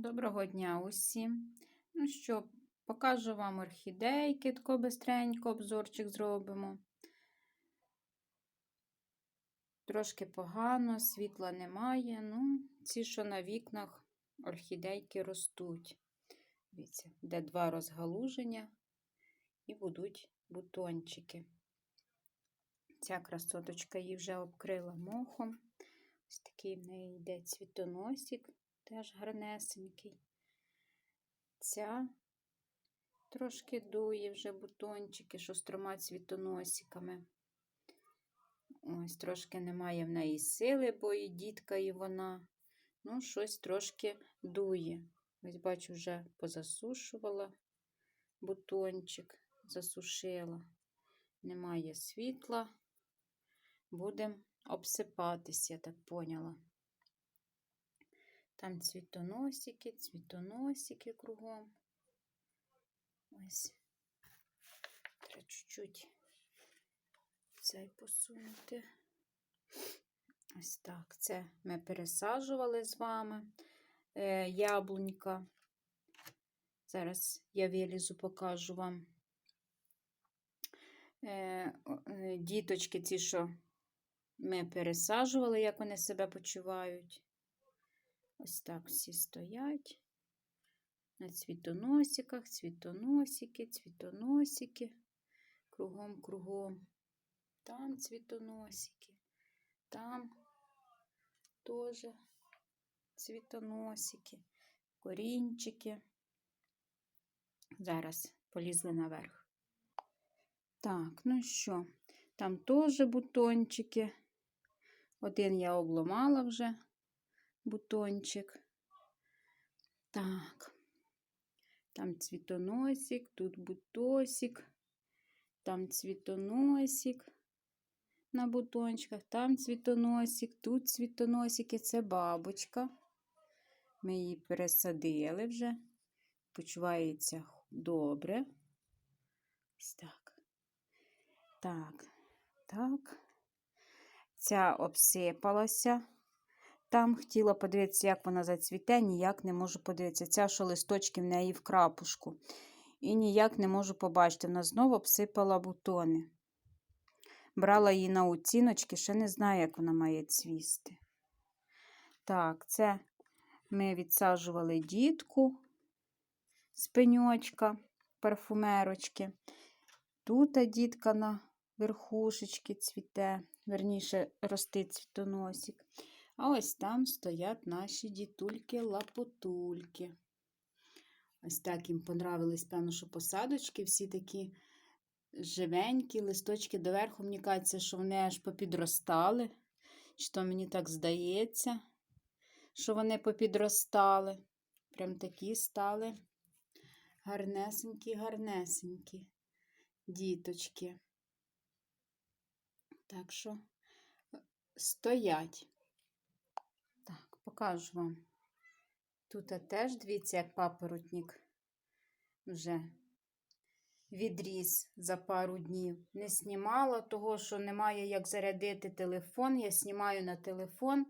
Доброго дня усім. Ну що, покажу вам орхідейки, тако бистренько обзорчик зробимо. Трошки погано, світла немає. Ну, ці, що на вікнах, орхідейки ростуть. Дивіться, де два розгалуження і будуть бутончики. Ця красоточка її вже обкрила мохом. Ось такий в неї йде цвітоносик теж гарнесенький. Ця трошки дує вже бутончики, що з цвітоносиками. Ось трошки немає в неї сили, бо і дітка, і вона. Ну, щось трошки дує. Ось, бачу, вже позасушувала бутончик, засушила. Немає світла. Будемо обсипатись, я так поняла. Там цвітоносики, цвітоносики кругом. Ось. Треба чуть-чуть цей посунути. Ось так. Це ми пересаджували з вами е, яблунька. Зараз я вилізу, покажу вам е, е, діточки, ці, що ми пересаджували, як вони себе почувають. Ось так всі стоять. На цвітоносиках, цвітоносики, цвітоносики. Кругом, кругом. Там цвітоносики. Там теж цвітоносики, корінчики. Зараз полізли наверх. Так, ну що, там теж бутончики. Один я обломала вже бутончик. Так, там цвітоносик, тут бутосик, там цвітоносик на бутончиках, там цвітоносик, тут цвітоносики, це бабочка. Ми її пересадили вже, почувається добре. Ось так. Так, так. Ця обсипалася. Там хотіла подивитися, як вона зацвіте, ніяк не можу подивитися. Ця, що листочки в неї в крапушку. І ніяк не можу побачити. Вона знову обсипала бутони. Брала її на оціночки, ще не знаю, як вона має цвісти. Так, це ми відсаджували дітку з пеньочка, парфумерочки. Тут дітка на верхушечки цвіте, верніше ростить цвітоносик. А ось там стоять наші дітульки-лапотульки. Ось так їм понравились, певно, що посадочки, всі такі живенькі, листочки доверху. Мені кажеться, що вони аж попідростали. Що мені так здається, що вони попідростали. Прям такі стали гарнесенькі, гарнесенькі діточки. Так що стоять. Покажу вам. Тут теж, дивіться, як папоротник вже відріс за пару днів. Не знімала, того, що немає як зарядити телефон. Я знімаю на телефон.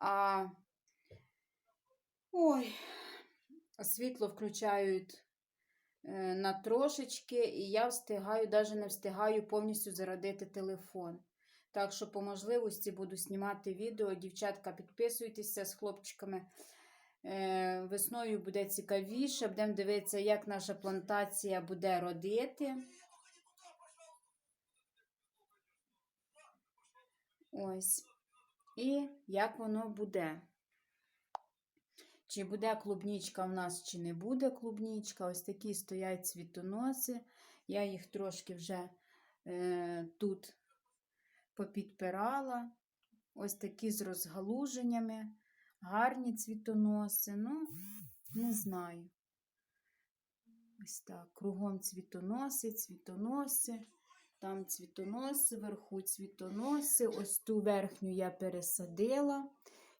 А ой, світло включають е, на трошечки, і я встигаю, навіть не встигаю повністю зарядити телефон. Так що, по можливості, буду знімати відео. Дівчатка, підписуйтеся з хлопчиками. Е, весною буде цікавіше. Будемо дивитися, як наша плантація буде родити. Ось. І як воно буде. Чи буде клубнічка в нас, чи не буде клубнічка. Ось такі стоять цвітоноси. Я їх трошки вже е, тут попідпирала. Ось такі з розгалуженнями, гарні цвітоноси. Ну, не знаю. Ось так. Кругом цвітоноси, цвітоноси. Там цвітоноси, вверху цвітоноси. Ось ту верхню я пересадила.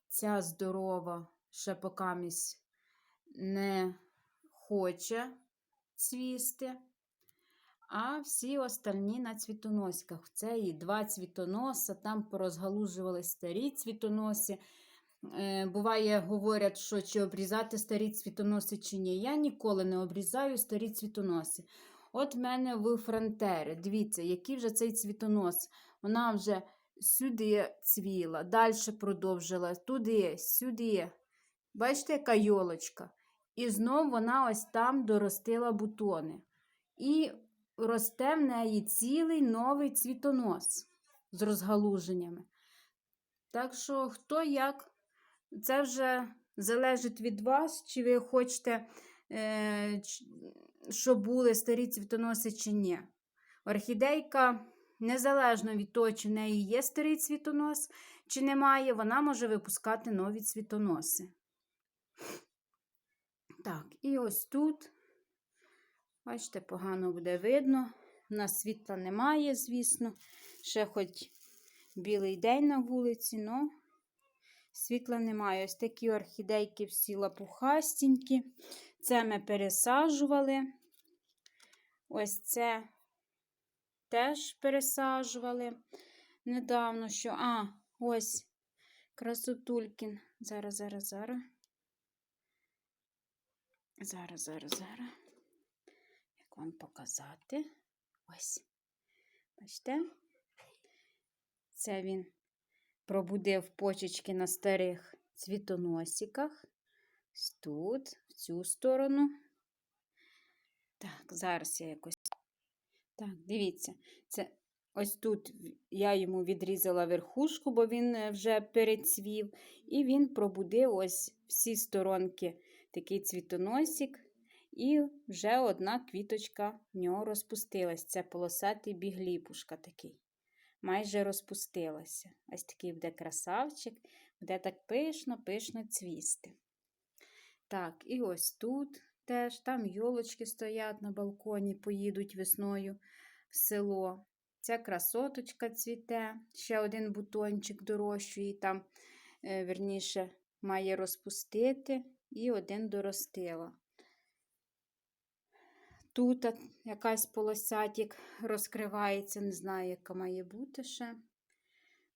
Ця здорова, ще покамість не хоче цвісти. А всі остальні на цвітоносиках. Це і два цвітоноса, там порозгалужували старі цвітоноси. е, буває, говорять, що чи обрізати старі цвітоноси чи ні. Я ніколи не обрізаю старі цвітоноси. От в мене в фронтері. Дивіться, який вже цей цвітонос. Вона вже сюди цвіла, далі продовжила, туди, сюди. Бачите, яка йолочка? І знов вона ось там доростила бутони. І росте в неї цілий новий цвітонос з розгалуженнями. Так що, хто як, це вже залежить від вас, чи ви хочете, е, щоб були старі цвітоноси чи ні. Орхідейка, незалежно від того, чи в неї є старий цвітонос, чи немає, вона може випускати нові цвітоноси. Так, і ось тут, бачите, погано буде видно. У нас світла немає, звісно. Ще хоч білий день на вулиці, але світла немає. Ось такі орхідейки всі лапухастенькі. Це ми пересаджували. Ось це теж пересаджували недавно, що. А, ось красотулькін. Зараз, зараз, зараз. Зараз, зараз, зараз. Вам показати? Ось. Бачите? Це він пробудив почечки на старих цвітоносиках. Тут, в цю сторону. Так, зараз я якось. Так, дивіться, це ось тут я йому відрізала верхушку, бо він е, вже перецвів. І він пробудив ось всі сторонки такий цвітоносик. І вже одна квіточка в нього розпустилась. Це полосатий бігліпушка такий. Майже розпустилася. Ось такий буде красавчик, буде так пишно, пишно цвісти. Так, і ось тут теж, там йолочки стоять на балконі, поїдуть весною в село. Ця красоточка цвіте, ще один бутончик дорощує, там, е, верніше, має розпустити, і один доростила. Тут якась полосатик розкривається, не знаю, яка має бути ще.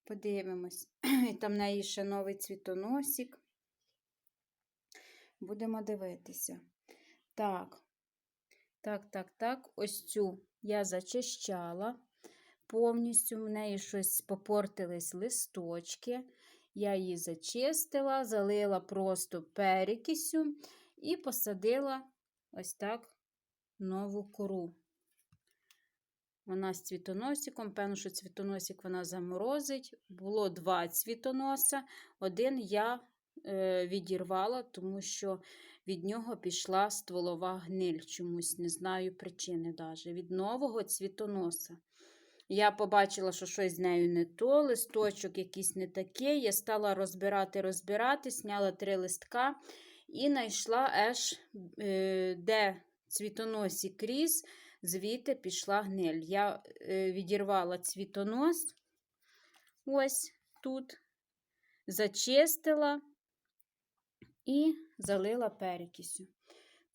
Подивимось. І там в неї ще новий цвітоносик. Будемо дивитися. Так, так, так, так. Ось цю я зачищала. Повністю в неї щось попортились листочки. Я її зачистила, залила просто перекисю і посадила ось так нову кору. Вона з цвітоносиком, певно, що цвітоносик вона заморозить. Було два цвітоноса. Один я е, відірвала, тому що від нього пішла стволова гниль. Чомусь не знаю причини навіть. Від нового цвітоноса. Я побачила, що щось з нею не то, листочок якийсь не такий. Я стала розбирати, розбирати, сняла три листка і знайшла аж, е, де цвітоносик ріс, звідти пішла гниль. Я е, відірвала цвітонос, ось тут, зачистила і залила перекисю.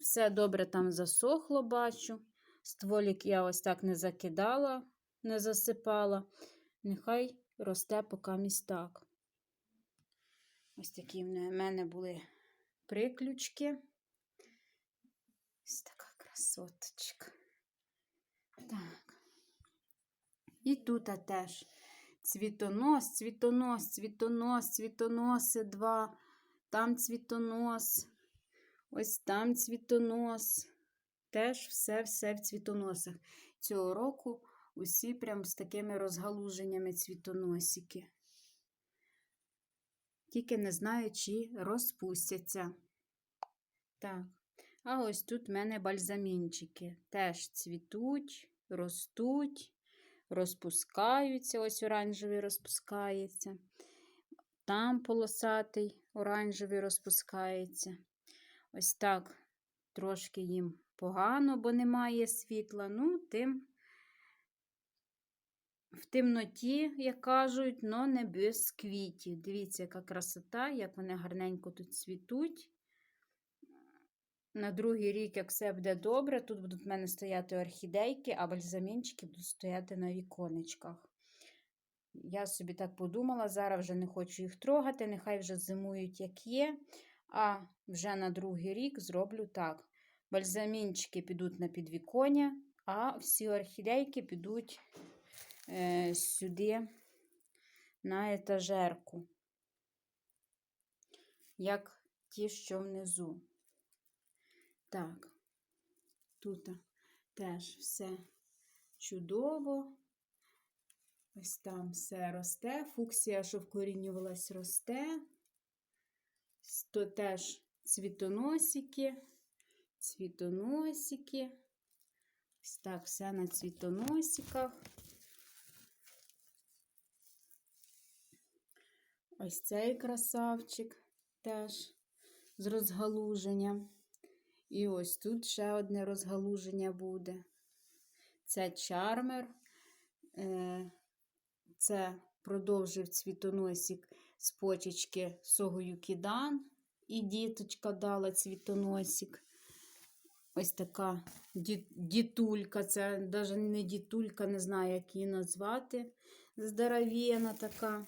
Все добре там засохло, бачу. Стволік я ось так не закидала, не засипала. Нехай росте поки містак. Ось такі в мене були приключки. Ось така красоточка. Так. І тут теж цвітонос, цвітонос, цвітонос, цвітоноси два. Там цвітонос, ось там цвітонос. Теж все-все в цвітоносах. Цього року усі прям з такими розгалуженнями цвітоносики. Тільки не знаю, чи розпустяться. Так. А ось тут в мене бальзамінчики. Теж цвітуть, ростуть, розпускаються. Ось оранжевий розпускається. Там полосатий, оранжевий розпускається. Ось так трошки їм погано, бо немає світла. Ну, тим в темноті, як кажуть, но не без квітів. Дивіться, яка красота, як вони гарненько тут цвітуть. На другий рік, як все буде добре, тут будуть в мене стояти орхідейки, а бальзамінчики будуть стояти на віконечках. я собі так подумала, зараз вже не хочу їх трогати, нехай вже зимують, як є. А вже на другий рік зроблю так. Бальзамінчики підуть на підвіконня, а всі орхідейки підуть е, сюди на етажерку, як ті, що внизу. Так, тут теж все чудово. Ось там все росте. Фуксія, що вкорінювалась, росте. То теж цвітоносики, цвітоносики. Ось так все на цвітоносиках. Ось цей красавчик теж з розгалуженням. І ось тут ще одне розгалуження буде. Це чармер. Це продовжив цвітоносик з почечки согою кидан. І діточка дала цвітоносик. Ось така ді- дітулька. Це навіть не дітулька, не знаю, як її назвати. Здоровєна така.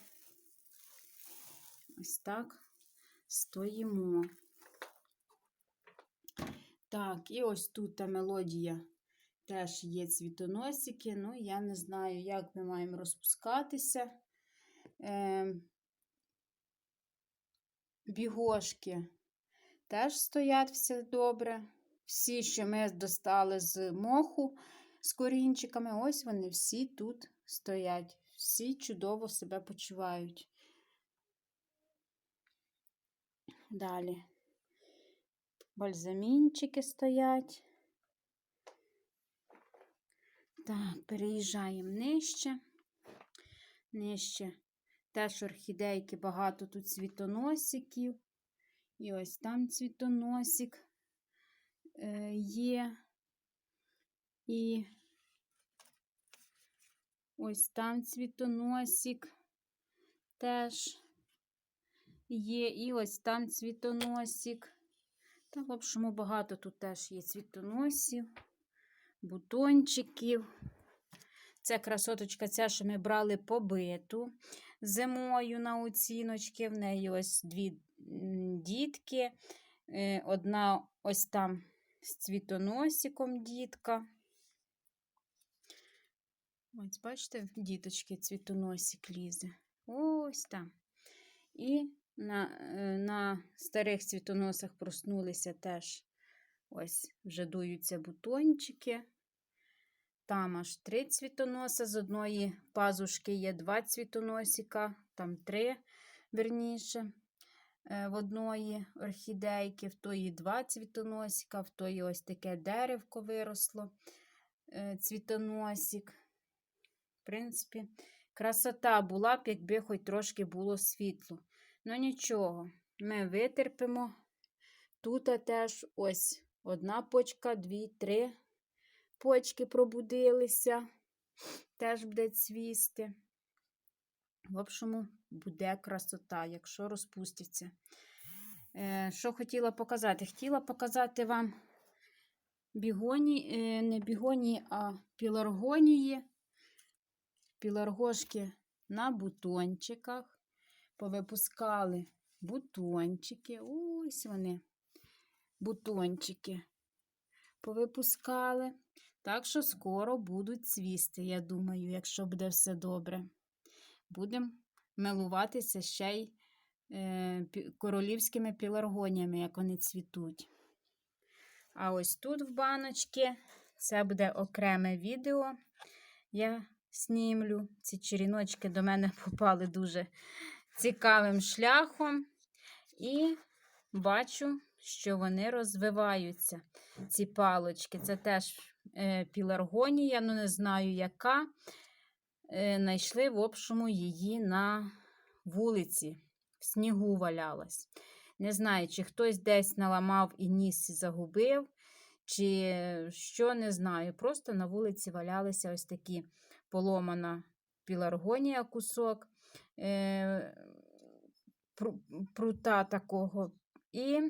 Ось так стоїмо. Так, і ось тут та мелодія теж є цвітоносики. Ну, я не знаю, як ми маємо розпускатися. Е, бігошки теж стоять все добре. Всі, що ми достали з моху з корінчиками, ось вони всі тут стоять. Всі чудово себе почувають. Далі бальзамінчики стоять. Так, переїжджаємо нижче. Нижче теж орхідейки, багато тут цвітоносиків. І ось там цвітоносик е, є. І ось там цвітоносик теж є. І ось там цвітоносик. Та, в общому, багато тут теж є цвітоносів, бутончиків. Це красоточка, ця, що ми брали побиту зимою на оціночки. В неї ось дві дітки. Е, Одна ось там з цвітоносиком дітка. Ось, бачите, діточки цвітоносик лізе. Ось там. І на, е, на старих цвітоносах проснулися теж ось вже дуються бутончики. Там аж три цвітоноса. З одної пазушки є два цвітоносика, там три, верніше, е, в одної орхідейки, в тої два цвітоносика, в тої ось таке деревко виросло, е, цвітоносик. В принципі, красота була б, якби хоч трошки було світло. Ну нічого, ми витерпимо. Тут теж ось одна почка, дві, три почки пробудилися, теж буде цвісти. В общому, буде красота, якщо розпуститься. Е, що хотіла показати? Хотіла показати вам бігоні, е, не бігонії, а піларгонії. Піларгошки на бутончиках. Повипускали бутончики. Ось вони, бутончики. Повипускали. Так що скоро будуть цвісти, я думаю, якщо буде все добре. Будемо милуватися ще й е, королівськими піларгоніями, як вони цвітуть. А ось тут в баночці це буде окреме відео. Я снімлю. Ці черіночки до мене попали дуже цікавим шляхом. І бачу, що вони розвиваються, ці палочки. Це теж е, піларгонія, ну не знаю яка. Е, Найшли в общому її на вулиці, в снігу валялась. Не знаю, чи хтось десь наламав і ніс і загубив, чи що, не знаю. Просто на вулиці валялися ось такі поломана піларгонія кусок е, прута такого. І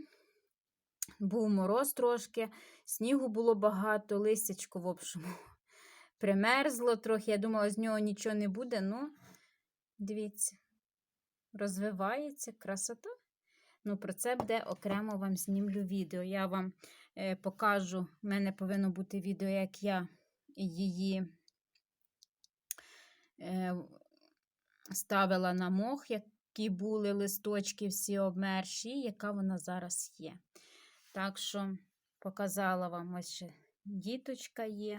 був мороз трошки, снігу було багато, листячко, в общому, примерзло трохи. Я думала, з нього нічого не буде, ну Дивіться, розвивається красота. Ну, про це буде окремо вам знімлю відео. Я вам е, покажу, в мене повинно бути відео, як я її е, ставила на мох, які були листочки всі обмерші, яка вона зараз є. Так що показала вам ось ще діточка є.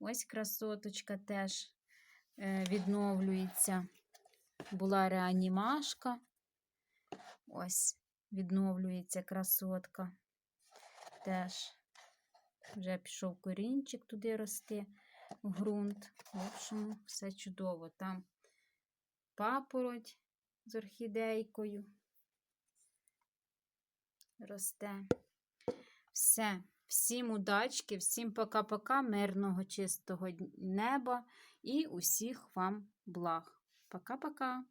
Ось красоточка теж е, відновлюється. Була реанімашка. Ось відновлюється красотка. Теж вже пішов корінчик туди рости в ґрунт. В общем, все чудово. Там папороть з орхідейкою росте. Все. Всім удачки, всім пока-пока, мирного чистого неба і усіх вам благ. Пока-пока!